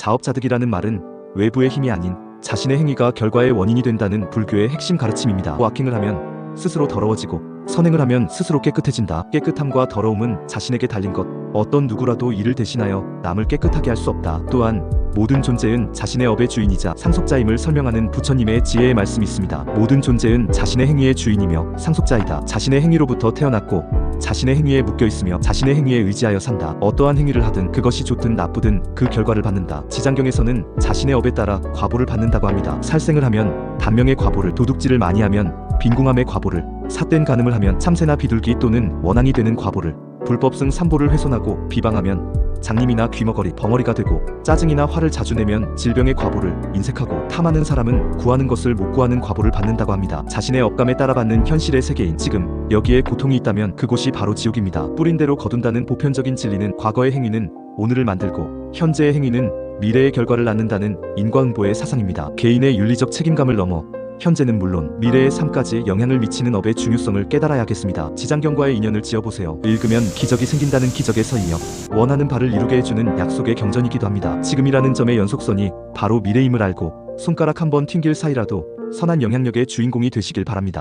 자업자득이라는 말은 외부의 힘이 아닌 자신의 행위가 결과의 원인이 된다는 불교의 핵심 가르침입니다. 악행을 하면 스스로 더러워지고 선행을 하면 스스로 깨끗해진다. 깨끗함과 더러움은 자신에게 달린 것. 어떤 누구라도 이를 대신하여 남을 깨끗하게 할 수 없다. 또한 모든 존재는 자신의 업의 주인이자 상속자임을 설명하는 부처님의 지혜의 말씀이 있습니다. 모든 존재는 자신의 행위의 주인이며 상속자이다. 자신의 행위로부터 태어났고 자신의 행위에 묶여 있으며 자신의 행위에 의지하여 산다. 어떠한 행위를 하든 그것이 좋든 나쁘든 그 결과를 받는다. 지장경에서는 자신의 업에 따라 과보를 받는다고 합니다. 살생을 하면 단명의 과보를, 도둑질을 많이 하면 빈궁함의 과보를, 삿된 간음을 하면 참새나 비둘기 또는 원앙이 되는 과보를, 불법승 삼보를 훼손하고 비방하면 장님이나 귀머거리, 벙어리가 되고 짜증이나 화를 자주 내면 질병의 과보를 인색하고 탐하는 사람은 구하는 것을 못 구하는 과보를 받는다고 합니다. 자신의 업감에 따라 받는 현실의 세계인 지금 여기에 고통이 있다면 그곳이 바로 지옥입니다. 뿌린 대로 거둔다는 보편적인 진리는 과거의 행위는 오늘을 만들고 현재의 행위는 미래의 결과를 낳는다는 인과응보의 사상입니다. 개인의 윤리적 책임감을 넘어 현재는 물론 미래의 삶까지 영향을 미치는 업의 중요성을 깨달아야겠습니다. 지장경과의 인연을 지어보세요. 읽으면 기적이 생긴다는 기적의 서이며 원하는 바를 이루게 해주는 약속의 경전이기도 합니다. 지금이라는 점의 연속선이 바로 미래임을 알고 손가락 한 번 튕길 사이라도 선한 영향력의 주인공이 되시길 바랍니다.